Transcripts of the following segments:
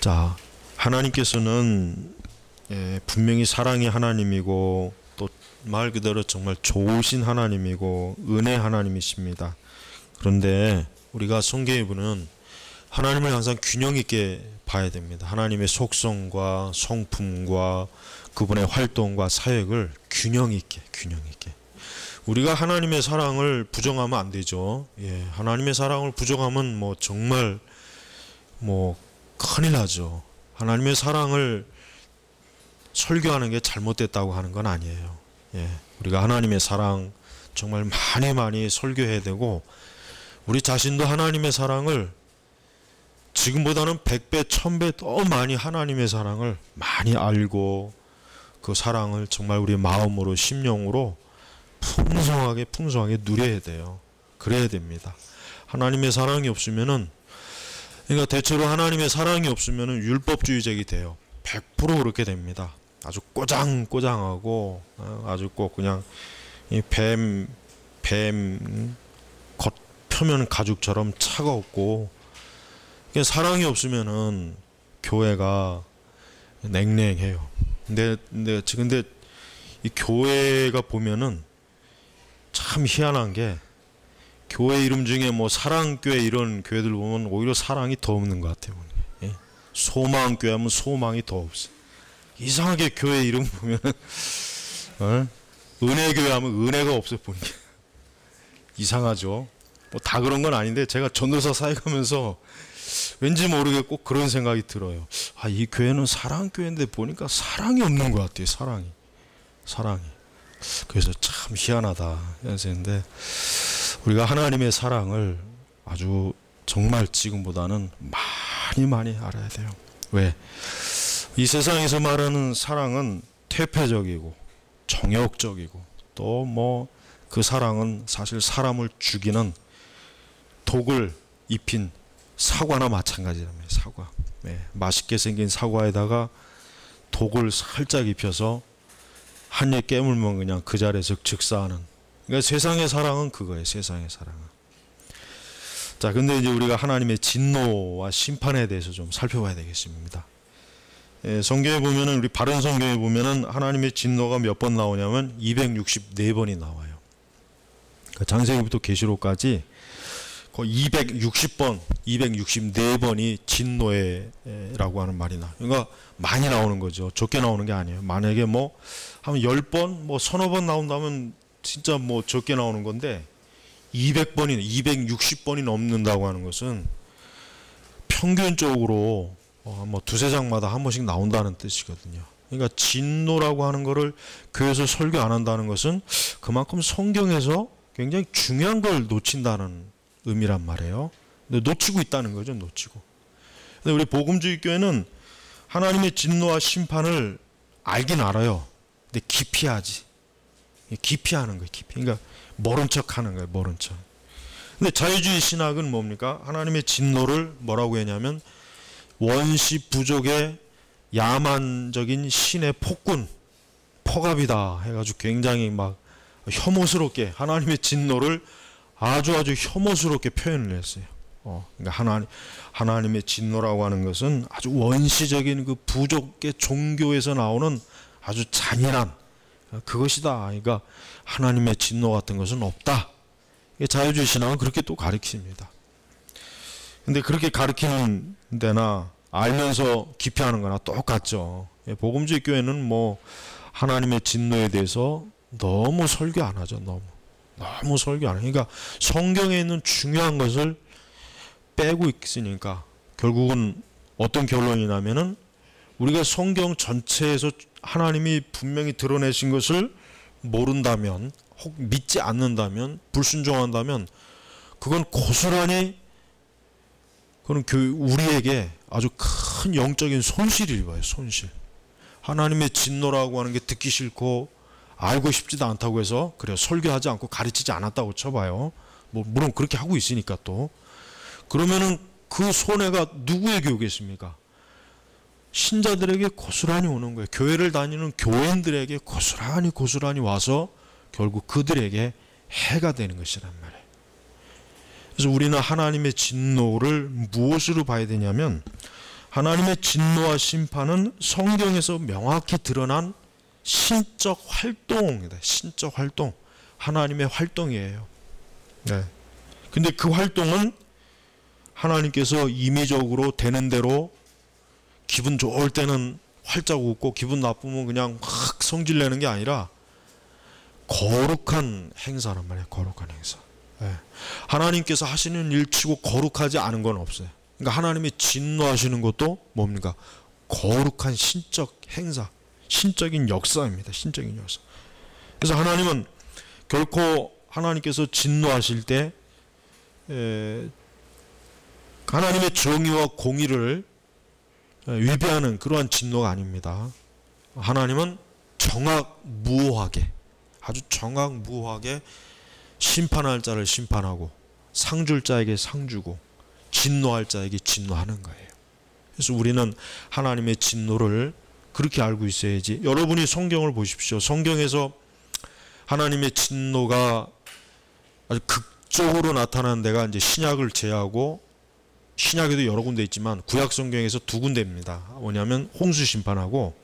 자, 하나님께서는 예, 분명히 사랑이 하나님이고 또 말 그대로 정말 좋으신 하나님이고 은혜 하나님이십니다. 그런데 우리가 성경에 보는 하나님을 항상 균형 있게 봐야 됩니다. 하나님의 속성과 성품과 그분의 활동과 사역을 균형 있게 균형 있게 우리가 하나님의 사랑을 부정하면 안 되죠. 예, 하나님의 사랑을 부정하면 뭐 정말 뭐 큰일 나죠. 하나님의 사랑을 설교하는 게 잘못됐다고 하는 건 아니에요. 예, 우리가 하나님의 사랑 정말 많이 많이 설교해야 되고 우리 자신도 하나님의 사랑을 지금보다는 백배천배더 많이 하나님의 사랑을 많이 알고 그 사랑을 정말 우리 마음으로 심령으로 풍성하게 풍성하게 누려야 돼요. 그래야 됩니다. 하나님의 사랑이 없으면은 그러니까 대체로 하나님의 사랑이 없으면은 율법주의적이 돼요. 100% 그렇게 됩니다. 아주 꼬장꼬장하고 어, 아주 꼭 그냥 뱀, 뱀 겉 표면 가죽처럼 차가웠고 사랑이 없으면은 교회가 냉랭해요. 근데 근데 근데 이 교회가 보면은 참 희한한 게 교회 이름 중에 뭐 사랑교회 이런 교회들 보면 오히려 사랑이 더 없는 것 같아요. 예? 소망교회 하면 소망이 더 없어. 이상하게 교회 이름 보면 어? 은혜교회 하면 은혜가 없어 보니 이상하죠. 뭐 다 그런 건 아닌데 제가 전도사 사역하면서 왠지 모르게 꼭 그런 생각이 들어요. 아, 이 교회는 사랑교회인데 보니까 사랑이 없는 것 같아요. 사랑이. 사랑이. 그래서 참 희한하다. 생인데 우리가 하나님의 사랑을 아주 정말 지금보다는 많이 많이 알아야 돼요. 왜? 이 세상에서 말하는 사랑은 퇴폐적이고 정욕적이고 또 뭐 그 사랑은 사실 사람을 죽이는 독을 입힌 사과나 마찬가지랍니다. 사과. 네, 맛있게 생긴 사과에다가 독을 살짝 입혀서 한 입 깨물면 그냥 그 자리에서 즉사하는. 그러니까 세상의 사랑은 그거예요. 세상의 사랑은. 자, 근데 이제 우리가 하나님의 진노와 심판에 대해서 좀 살펴봐야 되겠습니다. 예, 성경에 보면은 우리 바른 성경에 보면은 하나님의 진노가 몇 번 나오냐면 264번이 나와요. 그러니까 장세기부터 계시록까지 거의 260번, 264번이 진노에라고 하는 말이 나. 그러니까 많이 나오는 거죠. 적게 나오는 게 아니에요. 만약에 뭐 한 10번, 뭐 서너 번 나온다면 진짜 뭐 적게 나오는 건데 200번이 260번이 넘는다고 하는 것은 평균적으로 어, 뭐 두세 장마다 한 번씩 나온다는 뜻이거든요. 그러니까 진노라고 하는 것을 교회에서 설교 안 한다는 것은 그만큼 성경에서 굉장히 중요한 걸 놓친다는 의미란 말이에요. 근데 놓치고 있다는 거죠, 놓치고. 근데 우리 복음주의 교회는 하나님의 진노와 심판을 알긴 알아요. 근데 깊이 하지. 깊이 하는 거예요, 깊이. 그러니까 모른 척 하는 거예요, 모른 척. 근데 자유주의 신학은 뭡니까? 하나님의 진노를 뭐라고 했냐면 원시 부족의 야만적인 신의 폭군, 포갑이다 해가지고 굉장히 막 혐오스럽게 하나님의 진노를 아주 아주 혐오스럽게 표현을 했어요. 어, 그러니까 하나님 하나님의 진노라고 하는 것은 아주 원시적인 그 부족의 종교에서 나오는 아주 잔인한 그것이다. 그러니까 하나님의 진노 같은 것은 없다. 자유주의 신앙은 그렇게 또 가르칩니다. 근데 그렇게 가르치는 데나 알면서 기피하는 거나 똑같죠. 예, 복음주의 교회는 뭐 하나님의 진노에 대해서 너무 설교 안 하죠. 너무. 너무 설교 안 해. 그러니까 성경에 있는 중요한 것을 빼고 있으니까 결국은 어떤 결론이 나면은 우리가 성경 전체에서 하나님이 분명히 드러내신 것을 모른다면 혹 믿지 않는다면 불순종한다면 그건 고스란히 그는 우리에게 아주 큰 영적인 손실이 와요. 손실. 하나님의 진노라고 하는 게 듣기 싫고 알고 싶지도 않다고 해서 그래 설교하지 않고 가르치지 않았다고 쳐봐요. 뭐 물론 그렇게 하고 있으니까 또 그러면은 그 손해가 누구에게 오겠습니까? 신자들에게 고스란히 오는 거예요. 교회를 다니는 교인들에게 고스란히 고스란히 와서 결국 그들에게 해가 되는 것이란 말이에요. 그래서 우리는 하나님의 진노를 무엇으로 봐야 되냐면 하나님의 진노와 심판은 성경에서 명확히 드러난 신적 활동이다. 신적 활동. 하나님의 활동이에요. 네. 근데 그 활동은 하나님께서 임의적으로 되는 대로 기분 좋을 때는 활짝 웃고 기분 나쁘면 그냥 확 성질 내는 게 아니라 거룩한 행사란 말이에요. 거룩한 행사. 네. 하나님께서 하시는 일치고 거룩하지 않은 건 없어요. 그러니까 하나님이 진노하시는 것도 뭡니까? 거룩한 신적 행사, 신적인 역사입니다. 신적인 역사. 그래서 하나님은 결코 하나님께서 진노하실 때 에, 하나님의 정의와 공의를 위배하는 그러한 진노가 아닙니다. 하나님은 정확무호하게 아주 정확무호하게 심판할 자를 심판하고 상줄 자에게 상주고 진노할 자에게 진노하는 거예요. 그래서 우리는 하나님의 진노를 그렇게 알고 있어야지. 여러분이 성경을 보십시오. 성경에서 하나님의 진노가 아주 극적으로 나타나는 데가 이제 신약을 제하고 신약에도 여러 군데 있지만 구약 성경에서 두 군데입니다. 뭐냐면 홍수 심판하고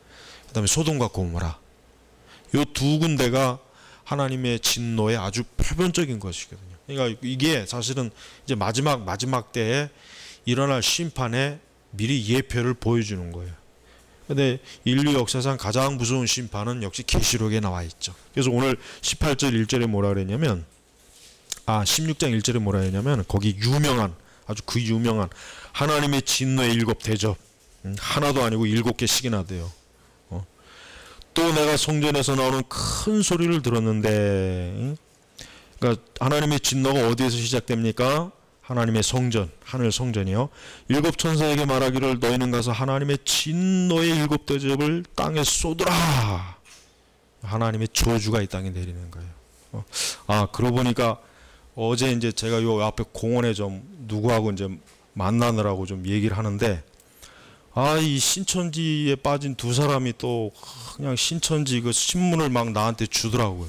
그다음에 소돔과 고모라. 요 두 군데가 하나님의 진노의 아주 표변적인 것이거든요. 그러니까 이게 사실은 이제 마지막 마지막 때에 일어날 심판의 미리 예표를 보여주는 거예요. 근데 인류 역사상 가장 무서운 심판은 역시 계시록에 나와 있죠. 그래서 오늘 18절 1절에 뭐라 그랬냐면 아 16장 1절에 뭐라 했냐면 거기 유명한 아주 그 유명한 하나님의 진노의 일곱 대접 음, 하나도 아니고 일곱 개씩이나 돼요. 어. 또 내가 성전에서 나오는 큰 소리를 들었는데 그러니까 하나님의 진노가 어디에서 시작됩니까? 하나님의 성전, 하늘 성전이요. 일곱 천사에게 말하기를 너희는 가서 하나님의 진노의 일곱 대접을 땅에 쏟으라. 하나님의 저주가 이 땅에 내리는 거예요. 어. 아, 그러고 보니까 어제 이제 제가 요 앞에 공원에 좀 누구하고 이제 만나느라고 좀 얘기를 하는데 아, 이 신천지에 빠진 두 사람이 또 그냥 신천지 그 신문을 막 나한테 주더라고요.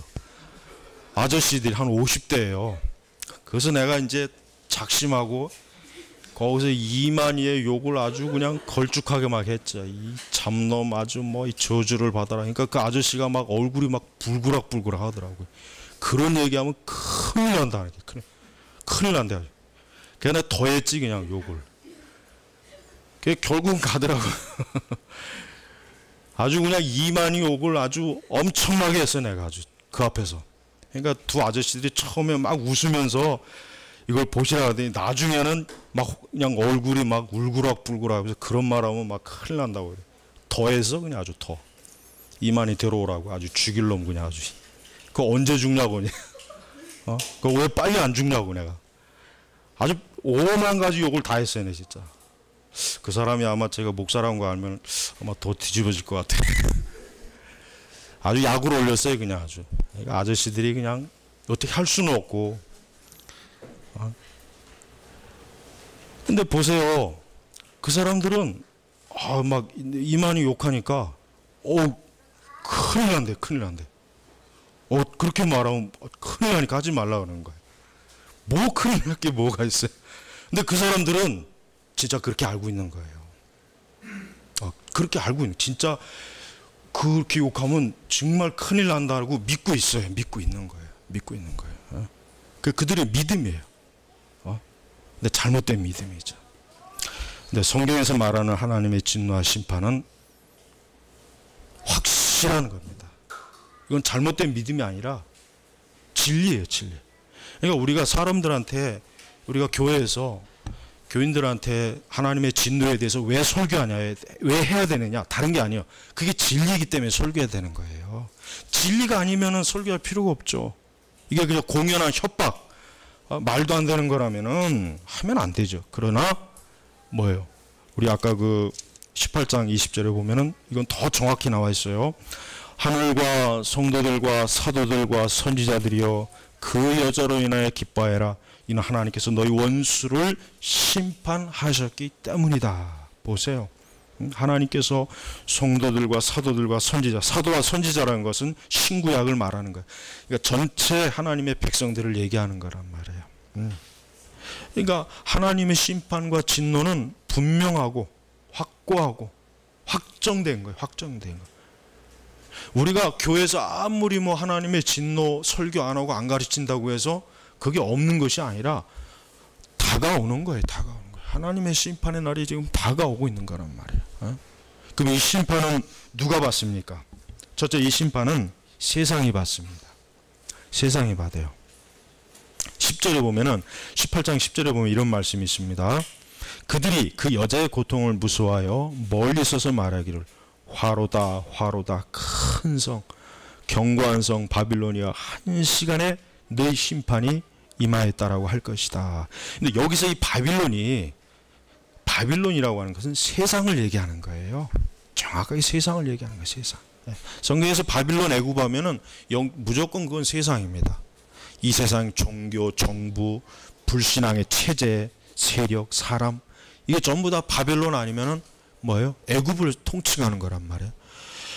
아저씨들이 한 50대예요. 그래서 내가 이제 작심하고 거기서 이만희의 욕을 아주 그냥 걸쭉하게 막 했죠. 이 잡놈 아주 뭐 이 저주를 받아라. 그러니까 그 아저씨가 막 얼굴이 막 불그락불그락 하더라고요. 그런 얘기하면 큰일 난다. 큰일, 큰일 난다. 그냥 더 했지 그냥 욕을. 그게 결국은 가더라고. 아주 그냥 이만희 욕을 아주 엄청나게 했어 내가 아주 그 앞에서. 그러니까 두 아저씨들이 처음에 막 웃으면서 이걸 보시라 하더니 나중에는 막 그냥 얼굴이 막 울그락불그락 하면서 그런 말 하면 막 큰일 난다고 그래. 더해서 그냥 아주 더. 이만희 데려오라고 아주 죽일 놈 그냥 아주. 그 언제 죽냐고. 어? 그왜 빨리 안 죽냐고 내가. 아주 오만 가지 욕을 다 했어요, 내 진짜. 그 사람이 아마 제가 목사라는 거 알면 아마 더 뒤집어질 것 같아. 아주 약을 올렸어요, 그냥 아주. 그러니까 아저씨들이 그냥 어떻게 할 수는 없고. 어? 근데 보세요. 그 사람들은 아, 막 이만희 욕하니까 어 큰일 난대, 큰일 난대. 어, 그렇게 말하면 큰일 나니까 하지 말라 그러는 거예요. 뭐 큰일 날 게 뭐가 있어요. 근데 그 사람들은 진짜 그렇게 알고 있는 거예요. 어, 그렇게 알고 있는, 진짜 그렇게 욕하면 정말 큰일 난다고 믿고 있어요. 믿고 있는 거예요. 믿고 있는 거예요. 어? 그 그들의 믿음이에요. 어? 근데 잘못된 믿음이죠. 근데 성경에서 말하는 하나님의 진노와 심판은 확실한 겁니다. 이건 잘못된 믿음이 아니라 진리예요, 진리. 그러니까 우리가 사람들한테 우리가 교회에서 교인들한테 하나님의 진노에 대해서 왜 설교하냐, 왜 해야 되느냐, 다른 게 아니에요. 그게 진리이기 때문에 설교해야 되는 거예요. 진리가 아니면 설교할 필요가 없죠. 이게 그냥 공연한 협박, 어, 말도 안 되는 거라면은 하면 안 되죠. 그러나 뭐예요? 우리 아까 그 18장 20절에 보면은 이건 더 정확히 나와 있어요. 하늘과 성도들과 사도들과 선지자들이여 그 여자로 인하여 기뻐해라. 이는 하나님께서 너희 원수를 심판하셨기 때문이다. 보세요. 음, 하나님께서 성도들과 사도들과 선지자, 사도와 선지자라는 것은 신구약을 말하는 거예요. 그러니까 전체 하나님의 백성들을 얘기하는 거란 말이에요. 음. 그러니까 하나님의 심판과 진노는 분명하고 확고하고 확정된 거예요. 확정된 거. 우리가 교회에서 아무리 뭐 하나님의 진노 설교 안 하고 안 가르친다고 해서 그게 없는 것이 아니라 다가오는 거예요. 다가오는 거예요. 하나님의 심판의 날이 지금 다가오고 있는 거란 말이에요. 어? 그럼 이 심판은 누가 받습니까? 첫째 이 심판은 세상이 받습니다. 세상이 받아요. 10절에 보면은 18장 10절에 보면 이런 말씀이 있습니다. 그들이 그 여자의 고통을 무서워하여 멀리 서서 말하기를 화로다 화로다 큰성 견고한 성 바빌로니아 한 시간에 너 심판이 임하였다라고 할 것이다. 근데 여기서 이 바빌론이 바빌론이라고 하는 것은 세상을 얘기하는 거예요. 정확하게 세상을 얘기하는 거예요. 세상. 예. 성경에서 바빌론 애굽하면은 무조건 그건 세상입니다. 이 세상 종교, 정부, 불신앙의 체제, 세력, 사람 이게 전부 다 바벨론 아니면은 뭐예요? 애굽을 통칭하는 거란 말이에요.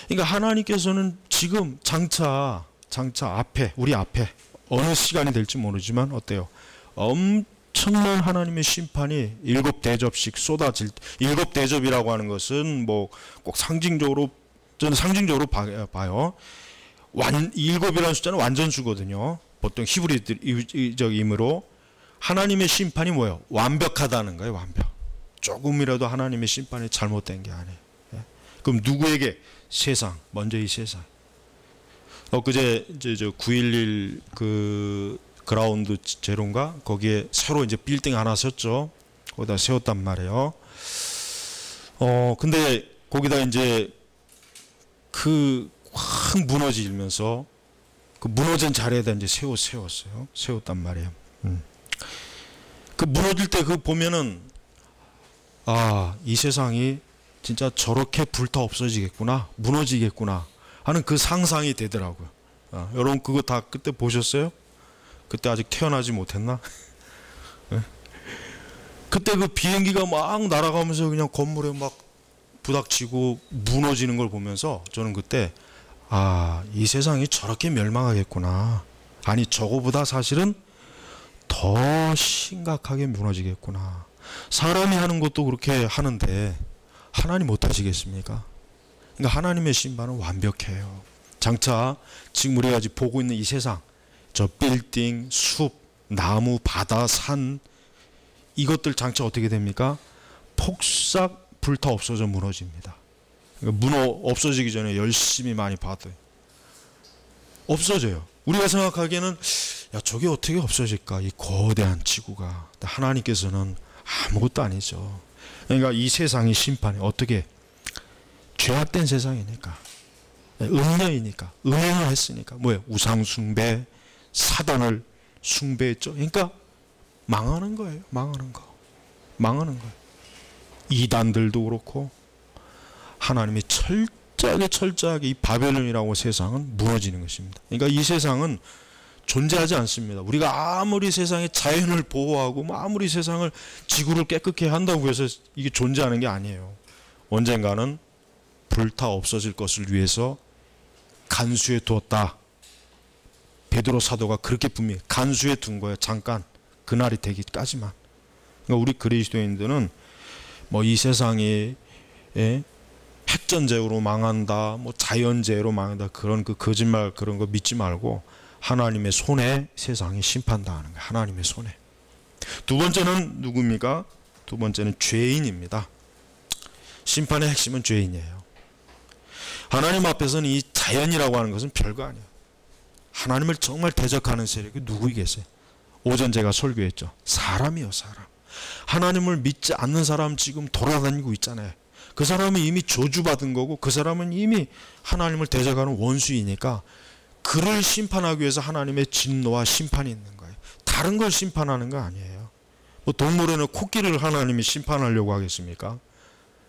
그러니까 하나님께서는 지금 장차 장차 앞에 우리 앞에 어느 시간이 될지 모르지만 어때요? 엄청난 하나님의 심판이 일곱 대접씩 쏟아질 일곱 대접이라고 하는 것은 뭐 꼭 상징적으로 저는 상징적으로 봐요. 완 일곱이라는 숫자는 완전수거든요. 보통 히브리적이므로 하나님의 심판이 뭐예요? 완벽하다는 거예요. 완벽. 조금이라도 하나님의 심판이 잘못된 게 아니에요. 예? 그럼 누구에게? 세상. 먼저 이 세상. 엊그제 이제 저 911 그 그라운드 제로인가 거기에 새로 이제 빌딩 하나 섰죠. 거기다 세웠단 말이에요. 어 근데 거기다 이제 그 확 무너지면서 그 무너진 자리에다 이제 세워 세웠어요. 세웠단 말이에요. 음. 그 무너질 때 그 보면은 아, 이 세상이 진짜 저렇게 불타 없어지겠구나, 무너지겠구나 하는 그 상상이 되더라고요. 아, 여러분 그거 다 그때 보셨어요? 그때 아직 태어나지 못했나? 네? 그때 그 비행기가 막 날아가면서 그냥 건물에 막 부닥치고 무너지는 걸 보면서 저는 그때 아, 이 세상이 저렇게 멸망하겠구나. 아니, 저거보다 사실은 더 심각하게 무너지겠구나. 사람이 하는 것도 그렇게 하는데 하나님 못 하시겠습니까? 그러니까 하나님의 심판은 완벽해요. 장차 지금 우리가 지금 보고 있는 이 세상, 저 빌딩, 숲, 나무, 바다, 산 이것들 장차 어떻게 됩니까? 폭삭 불타 없어져 무너집니다. 그러니까 무너 없어지기 전에 열심히 많이 받아요. 없어져요. 우리가 생각하기에는 야 저게 어떻게 없어질까? 이 거대한 지구가 하나님께서는 아무것도 아니죠. 그러니까 이 세상의 심판이 어떻게 죄악된 세상이니까 음녀이니까 음행을 했으니까 뭐예요? 우상 숭배, 사단을 숭배했죠. 그러니까 망하는 거예요. 망하는 거. 망하는 거예요. 이단들도 그렇고 하나님이 철저하게 철저하게 이 바벨론이라고 세상은 무너지는 것입니다. 그러니까 이 세상은 존재하지 않습니다. 우리가 아무리 세상의 자연을 보호하고 뭐 아무리 세상을 지구를 깨끗게 한다고 해서 이게 존재하는 게 아니에요. 언젠가는 불타 없어질 것을 위해서 간수해 두었다. 베드로 사도가 그렇게 분명히 간수해 둔 거예요. 잠깐 그날이 되기까지만. 그러니까 우리 그리스도인들은 뭐 이 세상이 예? 핵전쟁으로 망한다, 뭐 자연재해로 망한다 그런 그 거짓말 그런 거 믿지 말고 하나님의 손에 세상이 심판당하는 거예요. 하나님의 손에. 두 번째는 누굽니까? 두 번째는 죄인입니다. 심판의 핵심은 죄인이에요. 하나님 앞에서는 이 자연이라고 하는 것은 별거 아니에요. 하나님을 정말 대적하는 세력이 누구이겠어요? 오전 제가 설교했죠. 사람이요, 사람. 하나님을 믿지 않는 사람 지금 돌아다니고 있잖아요. 그 사람은 이미 저주받은 거고 그 사람은 이미 하나님을 대적하는 원수이니까 그를 심판하기 위해서 하나님의 진노와 심판이 있는 거예요. 다른 걸 심판하는 거 아니에요. 뭐 동물에는 코끼리를 하나님이 심판하려고 하겠습니까?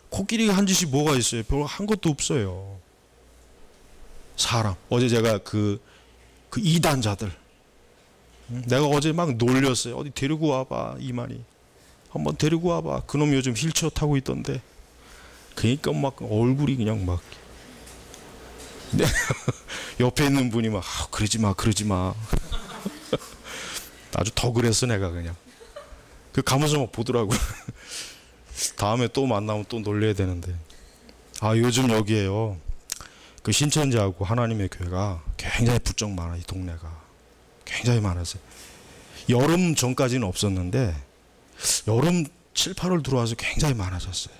코끼리가 한 짓이 뭐가 있어요? 별로 한 것도 없어요. 사람. 어제 제가 그, 그 이단자들. 내가 어제 막 놀렸어요. 어디 데리고 와봐, 이만희. 한번 데리고 와봐. 그놈 요즘 휠체어 타고 있던데. 그니까 막 얼굴이 그냥 막 네. 옆에 있는 분이 막 아, 그러지 마, 그러지 마. 아주 더 그랬어 내가 그냥. 그 가면서 막 보더라고. 다음에 또 만나면 또 놀려야 되는데. 아 요즘 여기에요. 그 신천지하고 하나님의 교회가 굉장히 부쩍 많아 이 동네가 굉장히 많았어요. 여름 전까지는 없었는데 여름 7, 8월 들어와서 굉장히 많아졌어요.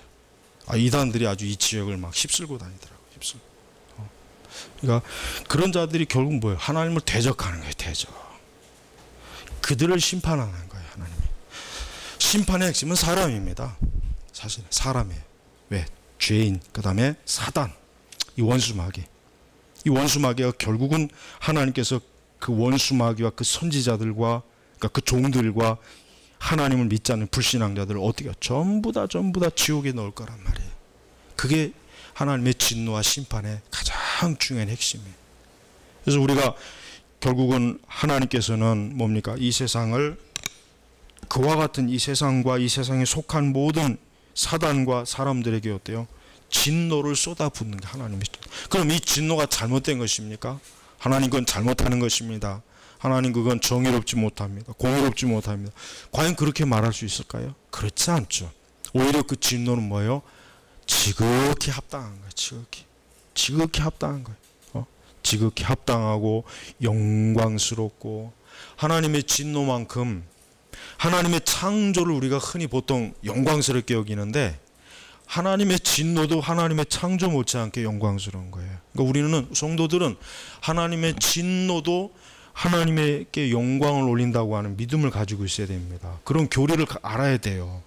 아, 이단들이 아주 이 지역을 막 휩쓸고 다니더라고요. 그러니까 그런 자들이 결국 뭐예요? 하나님을 대적하는 거예요. 대적. 그들을 심판하는 거예요. 하나님이. 심판의 핵심은 사람입니다. 사실 사람이에요. 왜? 죄인, 그 다음에 사단, 이 원수마귀. 이 원수마귀가 결국은 하나님께서 그 원수마귀와 그 선지자들과 그러니까 그 종들과 하나님을 믿지 않는 불신앙자들을 어떻게 전부 다 전부 다 지옥에 넣을 거란 말이에요. 그게 하나님의 진노와 심판의 가장 중요한 핵심이에요. 그래서 우리가 결국은 하나님께서는 뭡니까? 이 세상을 그와 같은 이 세상과 이 세상에 속한 모든 사단과 사람들에게 어때요? 진노를 쏟아붓는 게 하나님의 그럼 이 진노가 잘못된 것입니까? 하나님 건 잘못하는 것입니다. 하나님 그건 정의롭지 못합니다. 공의롭지 못합니다. 과연 그렇게 말할 수 있을까요? 그렇지 않죠. 오히려 그 진노는 뭐예요? 지극히 합당한 거예요. 지극히. 지극히 합당한 거예요. 어? 지극히 합당하고 영광스럽고 하나님의 진노만큼 하나님의 창조를 우리가 흔히 보통 영광스럽게 여기는데 하나님의 진노도 하나님의 창조 못지않게 영광스러운 거예요. 그러니까 우리는 성도들은 하나님의 진노도 하나님께 영광을 올린다고 하는 믿음을 가지고 있어야 됩니다. 그런 교리를 알아야 돼요.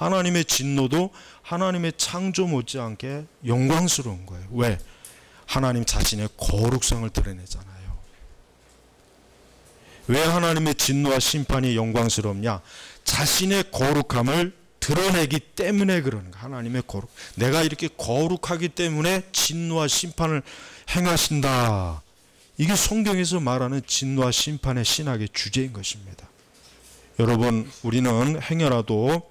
하나님의 진노도 하나님의 창조 못지않게 영광스러운 거예요. 왜? 하나님 자신의 거룩성을 드러내잖아요. 왜 하나님의 진노와 심판이 영광스럽냐? 자신의 거룩함을 드러내기 때문에 그러는 거야. 하나님의 거룩. 내가 이렇게 거룩하기 때문에 진노와 심판을 행하신다. 이게 성경에서 말하는 진노와 심판의 신학의 주제인 것입니다. 여러분, 우리는 행여라도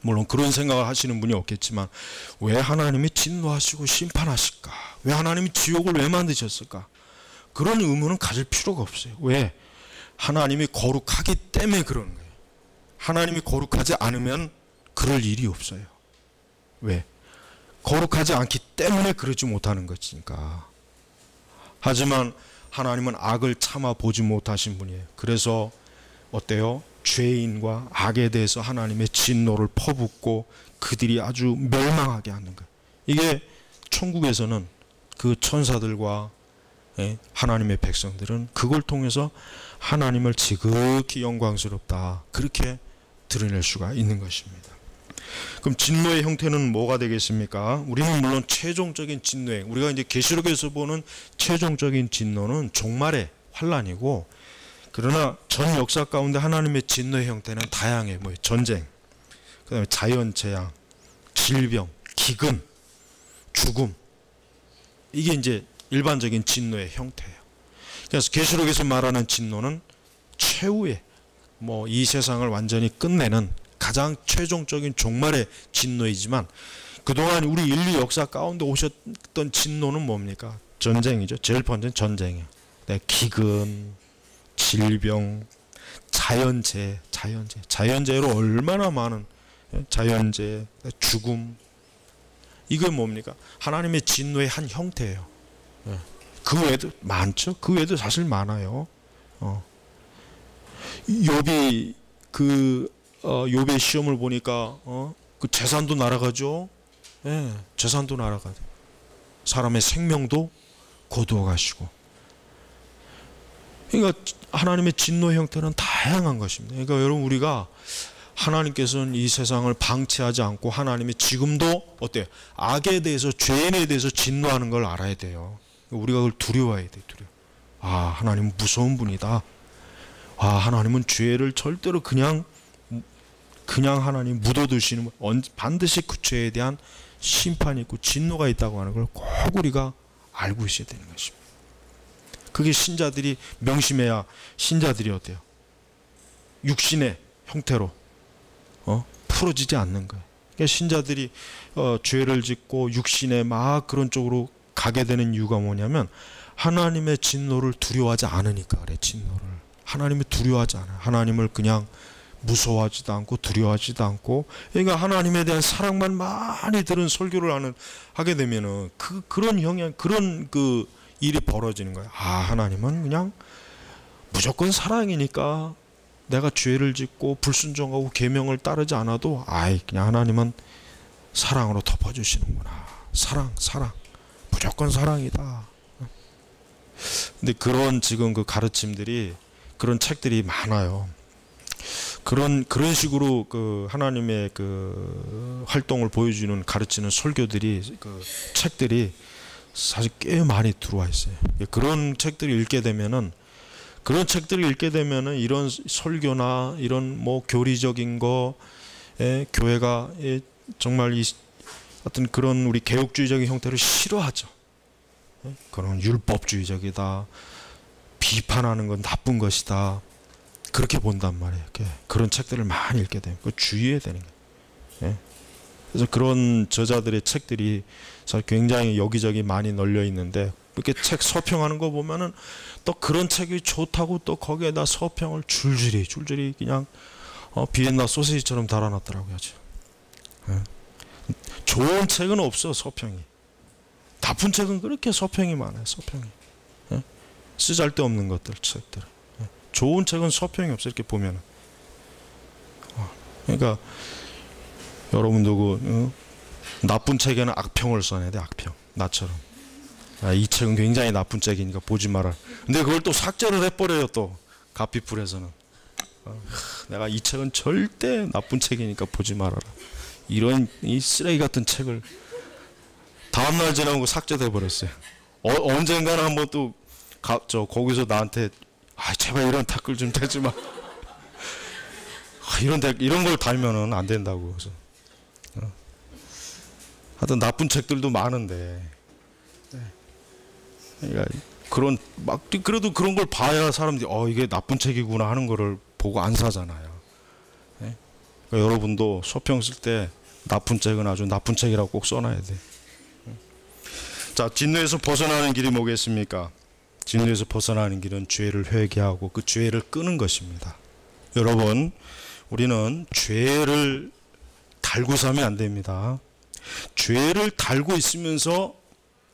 물론 그런 생각을 하시는 분이 없겠지만 왜 하나님이 진노하시고 심판하실까? 왜 하나님이 지옥을 왜 만드셨을까? 그런 의문은 가질 필요가 없어요. 왜? 하나님이 거룩하기 때문에 그러는 거예요. 하나님이 거룩하지 않으면 그럴 일이 없어요. 왜? 거룩하지 않기 때문에 그러지 못하는 것이니까. 하지만 하나님은 악을 참아 보지 못하신 분이에요. 그래서 어때요? 죄인과 악에 대해서 하나님의 진노를 퍼붓고 그들이 아주 멸망하게 하는 거예요. 이게 천국에서는 그 천사들과 예, 하나님의 백성들은 그걸 통해서 하나님을 지극히 영광스럽다. 그렇게 드러낼 수가 있는 것입니다. 그럼 진노의 형태는 뭐가 되겠습니까? 우리는 물론 최종적인 진노에 우리가 이제 계시록에서 보는 최종적인 진노는 종말의 환란이고 그러나 전 역사 가운데 하나님의 진노의 형태는 다양해. 뭐 전쟁, 그다음에 자연 재앙, 질병, 기근, 죽음. 이게 이제 일반적인 진노의 형태예요. 그래서 계시록에서 말하는 진노는 최후의 뭐 이 세상을 완전히 끝내는 가장 최종적인 종말의 진노이지만 그동안 우리 인류 역사 가운데 오셨던 진노는 뭡니까? 전쟁이죠. 제일 번째는 전쟁이에요. 네, 기근, 질병, 자연재해, 자연재해. 자연재해로 얼마나 많은 예, 자연재해, 죽음. 이게 뭡니까? 하나님의 진노의 한 형태예요. 예. 그 외에도 많죠. 그 외에도 사실 많아요. 어. 욥이 그 어, 욥의 시험을 보니까 어, 그 재산도 날아가죠. 예, 재산도 날아가죠. 사람의 생명도 거두어 가시고. 그러니까 하나님의 진노 형태는 다양한 것입니다. 그러니까 여러분 우리가 하나님께서는 이 세상을 방치하지 않고 하나님이 지금도 어때 악에 대해서 죄인에 대해서 진노하는 걸 알아야 돼요. 우리가 그걸 두려워해야 돼 두려워. 아 하나님 무서운 분이다. 아 하나님은 죄를 절대로 그냥 그냥 하나님 묻어두시는 반드시 그 죄에 대한 심판이 있고 진노가 있다고 하는 걸 꼭 우리가 알고 있어야 되는 것입니다. 그게 신자들이 명심해야 신자들이 어때요? 육신의 형태로 어? 풀어지지 않는 거예요. 그러니까 신자들이 어, 죄를 짓고 육신의 막 그런 쪽으로 가게 되는 이유가 뭐냐면 하나님의 진노를 두려워하지 않으니까 그래 진노를 하나님을 두려워하지 않아요. 하나님을 그냥 무서워하지도 않고 두려워하지도 않고 그러니까 하나님에 대한 사랑만 많이 들은 설교를 하는 하게 되면은 그 그런 영향 그런 그 일이 벌어지는 거예요. 아 하나님은 그냥 무조건 사랑이니까 내가 죄를 짓고 불순종하고 계명을 따르지 않아도 아이 그냥 하나님은 사랑으로 덮어 주시는구나. 사랑 사랑 무조건 사랑이다. 근데 그런 지금 그 가르침들이 그런 책들이 많아요. 그런 그런 식으로 그 하나님의 그 활동을 보여주는 가르치는 설교들이 그 책들이 사실 꽤 많이 들어와 있어요. 그런 책들을 읽게 되면은 그런 책들을 읽게 되면은 이런 설교나 이런 뭐 교리적인 거 에, 교회가 에, 정말 이 어떤 그런 우리 개혁주의적인 형태를 싫어하죠. 에? 그런 율법주의적이다. 비판하는 건 나쁜 것이다. 그렇게 본단 말이에요. 그런 책들을 많이 읽게 되면 그 주의해야 되는 거예요. 예? 그래서 그런 저자들의 책들이 굉장히 여기저기 많이 널려 있는데 이렇게 책 서평하는 거 보면은 또 그런 책이 좋다고 또 거기에다 서평을 줄줄이 줄줄이 그냥 어, 비엔나 소시지처럼 달아놨더라고요. 예? 좋은 책은 없어 서평이. 나쁜 책은 그렇게 서평이 많아요. 서평이. 예? 쓰잘데없는 것들 책들. 좋은 책은 서평이 없어 이렇게 보면. 어, 그러니까 여러분도 그 어? 나쁜 책에는 악평을 써내야 돼 악평 나처럼. 아, 이 책은 굉장히 나쁜 책이니까 보지 마라. 근데 그걸 또 삭제를 해버려요 또 가피풀에서는. 어, 내가 이 책은 절대 나쁜 책이니까 보지 말아라. 이런 이 쓰레기 같은 책을 다음날 지나고 삭제돼 버렸어요. 어, 언젠가는 한번 또 가, 저 거기서 나한테 아 제발 이런 댓글 좀 대지 마. 아, 이런 데, 이런 걸 달면은 안 된다고 그래서. 어. 하여튼 나쁜 책들도 많은데. 네. 그러니까 그런 막 그래도 그런 걸 봐야 사람들이 어 이게 나쁜 책이구나 하는 거를 보고 안 사잖아요. 네? 그러니까 여러분도 소평 쓸 때 나쁜 책은 아주 나쁜 책이라고 꼭 써놔야 돼. 자, 진노에서 벗어나는 길이 뭐겠습니까? 진노에서 벗어나는 길은 죄를 회개하고 그 죄를 끄는 것입니다. 여러분, 우리는 죄를 달고 사면 안 됩니다. 죄를 달고 있으면서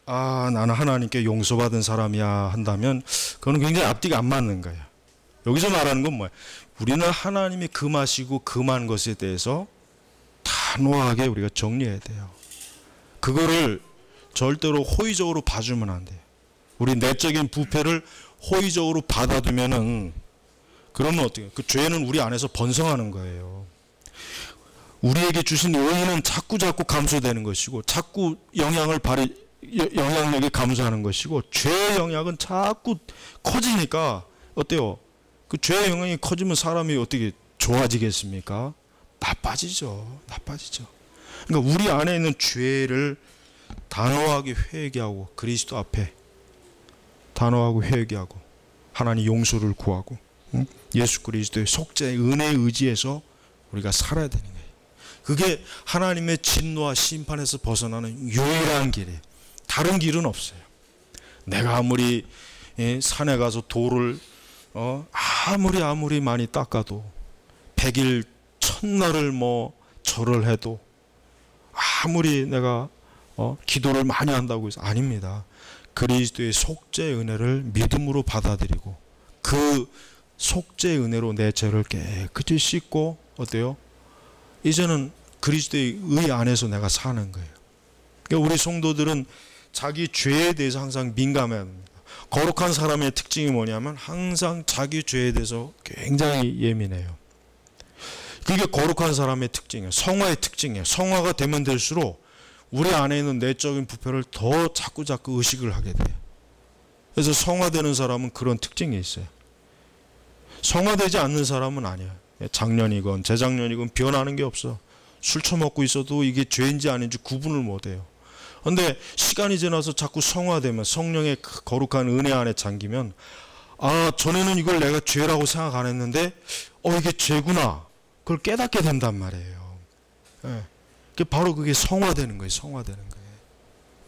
아, 나는 하나님께 용서받은 사람이야 한다면 그거는 굉장히 앞뒤가 안 맞는 거예요. 여기서 말하는 건 뭐예요? 우리는 하나님이 금하시고 금한 것에 대해서 단호하게 우리가 정리해야 돼요. 그거를 절대로 호의적으로 봐주면 안 돼요. 우리 내적인 부패를 호의적으로 받아두면은 그러면 어떻게? 그 죄는 우리 안에서 번성하는 거예요. 우리에게 주신 의는 자꾸 자꾸 감소되는 것이고 자꾸 영향을 발휘 영향력이 감소하는 것이고 죄의 영향은 자꾸 커지니까 어때요? 그 죄의 영향이 커지면 사람이 어떻게 좋아지겠습니까? 나빠지죠. 나빠지죠. 그러니까 우리 안에 있는 죄를 단호하게 회개하고 그리스도 앞에 단호하고 회개하고 하나님 용서를 구하고 응? 예수 그리스도의 속죄 은혜에 의지해서 우리가 살아야 되는. 그게 하나님의 진노와 심판에서 벗어나는 유일한 길이에요. 다른 길은 없어요. 내가 아무리 예, 산에 가서 돌을 어, 아무리 아무리 많이 닦아도 백일 첫날을 뭐 절을 해도 아무리 내가 어, 기도를 많이 한다고 해서 아닙니다. 그리스도의 속죄 은혜를 믿음으로 받아들이고 그 속죄 은혜로 내 죄를 깨끗이 씻고 어때요? 이제는 그리스도의 의 안에서 내가 사는 거예요. 그러니까 우리 성도들은 자기 죄에 대해서 항상 민감합니다. 거룩한 사람의 특징이 뭐냐면 항상 자기 죄에 대해서 굉장히 예민해요. 그게 거룩한 사람의 특징이에요. 성화의 특징이에요. 성화가 되면 될수록 우리 안에 있는 내적인 부패를 더 자꾸 자꾸 의식을 하게 돼요. 그래서 성화되는 사람은 그런 특징이 있어요. 성화되지 않는 사람은 아니야. 작년이건 재작년이건 변하는 게 없어. 술 처먹고 있어도 이게 죄인지 아닌지 구분을 못 해요. 근데 시간이 지나서 자꾸 성화되면 성령의 그 거룩한 은혜 안에 잠기면 아, 전에는 이걸 내가 죄라고 생각 안 했는데 어, 이게 죄구나. 그걸 깨닫게 된단 말이에요. 네. 바로 그게 성화되는 거예요. 성화되는 거예요.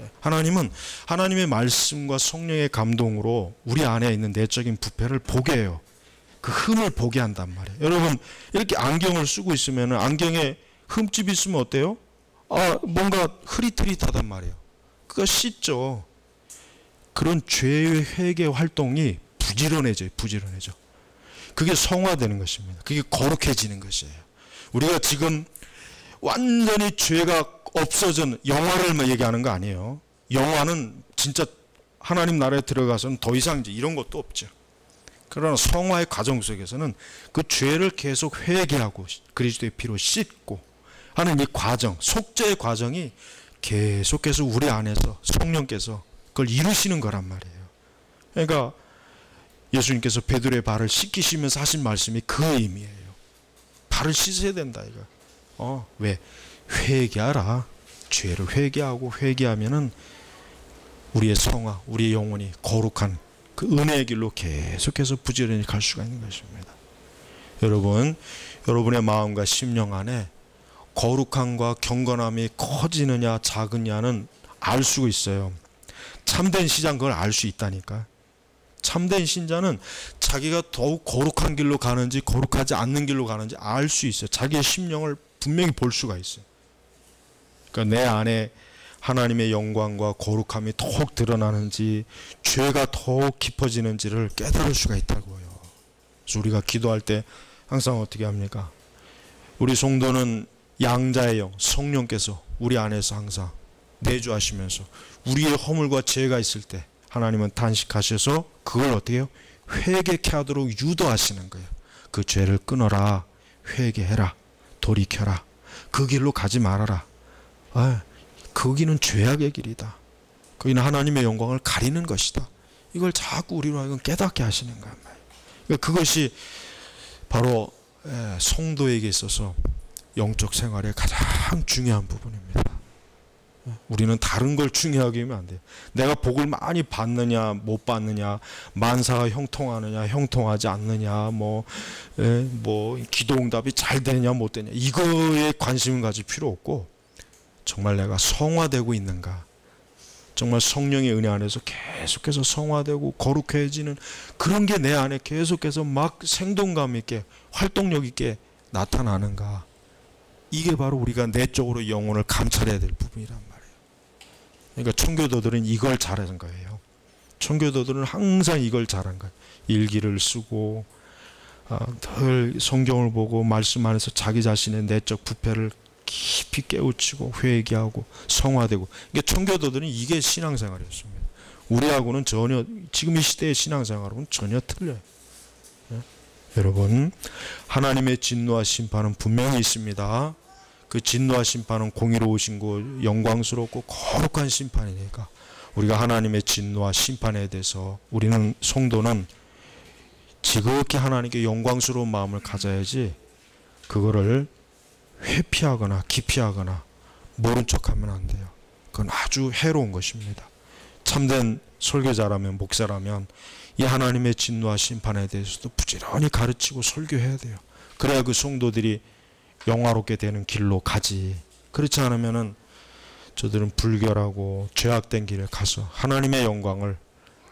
예. 하나님은 하나님의 말씀과 성령의 감동으로 우리 안에 있는 내적인 부패를 보게 해요. 그 흠을 보게 한단 말이에요. 여러분 이렇게 안경을 쓰고 있으면 안경에 흠집이 있으면 어때요? 아 뭔가 흐릿흐릿하단 말이에요. 그거 씻죠. 그런 죄의 회개 활동이 부지런해져요. 부지런해져. 그게 성화되는 것입니다. 그게 거룩해지는 것이에요. 우리가 지금 완전히 죄가 없어진 영화를 얘기하는 거 아니에요. 영화는 진짜 하나님 나라에 들어가서는 더 이상 이런 것도 없죠. 그러나 성화의 과정 속에서는 그 죄를 계속 회개하고 그리스도의 피로 씻고 하는 이 과정, 속죄의 과정이 계속해서 우리 안에서 성령께서 그걸 이루시는 거란 말이에요. 그러니까 예수님께서 베드로의 발을 씻기시면서 하신 말씀이 그 의미예요. 발을 씻어야 된다 이거. 어, 왜? 회개하라. 죄를 회개하고 회개하면은 우리의 성화, 우리의 영혼이 거룩한 그 은혜의 길로 계속해서 부지런히 갈 수가 있는 것입니다. 여러분, 여러분의 마음과 심령 안에 거룩함과 경건함이 커지느냐 작으냐는 알 수 있어요. 참된 시장 그걸 알 수 있다니까. 참된 신자는 자기가 더욱 거룩한 길로 가는지 거룩하지 않는 길로 가는지 알 수 있어요. 자기의 심령을 분명히 볼 수가 있어요. 그러니까 내 안에 하나님의 영광과 거룩함이 더욱 드러나는지 죄가 더욱 깊어지는지를 깨달을 수가 있다고요. 그래서 우리가 기도할 때 항상 어떻게 합니까? 우리 성도는 양자의 영, 성령께서 우리 안에서 항상 내주하시면서 우리의 허물과 죄가 있을 때 하나님은 단식하셔서 그걸 어떻게 해요? 회개케 하도록 유도하시는 거예요. 그 죄를 끊어라. 회개해라. 돌이켜라. 그 길로 가지 말아라. 아, 거기는 죄악의 길이다. 거기는 하나님의 영광을 가리는 것이다. 이걸 자꾸 우리로 하여금 깨닫게 하시는 거예요. 그러니까 그것이 바로 성도에게 있어서 영적 생활의 가장 중요한 부분입니다. 우리는 다른 걸 중요하게 하면 안 돼요. 내가 복을 많이 받느냐 못 받느냐 만사가 형통하느냐 형통하지 않느냐 뭐뭐 예, 뭐 기도응답이 잘 되냐 못 되냐 이거에 관심을 가질 필요 없고 정말 내가 성화되고 있는가 정말 성령의 은혜 안에서 계속해서 성화되고 거룩해지는 그런 게 내 안에 계속해서 막 생동감 있게 활동력 있게 나타나는가 이게 바로 우리가 내적으로 영혼을 감찰해야 될 부분이란 말이에요. 그러니까 청교도들은 이걸 잘하는 거예요. 청교도들은 항상 이걸 잘한 거예요. 일기를 쓰고 아, 늘 성경을 보고 말씀 안에서 자기 자신의 내적 부패를 깊이 깨우치고 회개하고 성화되고 이게 청교도들은 이게 신앙생활이었습니다. 우리하고는 전혀 지금 이 시대의 신앙생활하고는 전혀 틀려요. 네? 여러분 하나님의 진노와 심판은 분명히 있습니다. 그 진노와 심판은 공의로우신 고 영광스럽고 거룩한 심판이니까 우리가 하나님의 진노와 심판에 대해서 우리는 성도는 지극히 하나님께 영광스러운 마음을 가져야지 그거를 회피하거나 기피하거나 모른 척하면 안 돼요. 그건 아주 해로운 것입니다. 참된 설교자라면 목사라면 이 하나님의 진노와 심판에 대해서도 부지런히 가르치고 설교해야 돼요. 그래야 그 성도들이 영화롭게 되는 길로 가지. 그렇지 않으면은 저들은 불결하고 죄악된 길을 가서 하나님의 영광을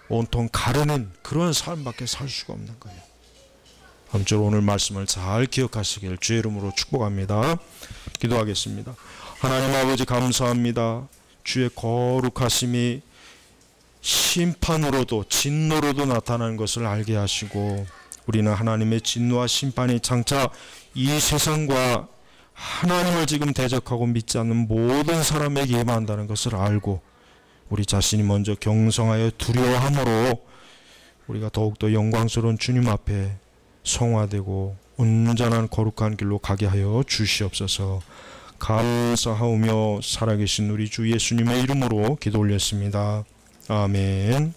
온통 가르는 그런 삶밖에 살 수가 없는 거예요. 아무쪼록 오늘 말씀을 잘 기억하시길 주의 이름으로 축복합니다. 기도하겠습니다. 하나님 아버지 감사합니다. 주의 거룩하심이 심판으로도 진노로도 나타나는 것을 알게 하시고 우리는 하나님의 진노와 심판이 장차 이 세상과 하나님을 지금 대적하고 믿지 않는 모든 사람에게 임한다는 것을 알고 우리 자신이 먼저 경성하여 두려워함으로 우리가 더욱더 영광스러운 주님 앞에 성화되고 온전한 거룩한 길로 가게 하여 주시옵소서 감사하오며 살아계신 우리 주 예수님의 이름으로 기도 올렸습니다. 아멘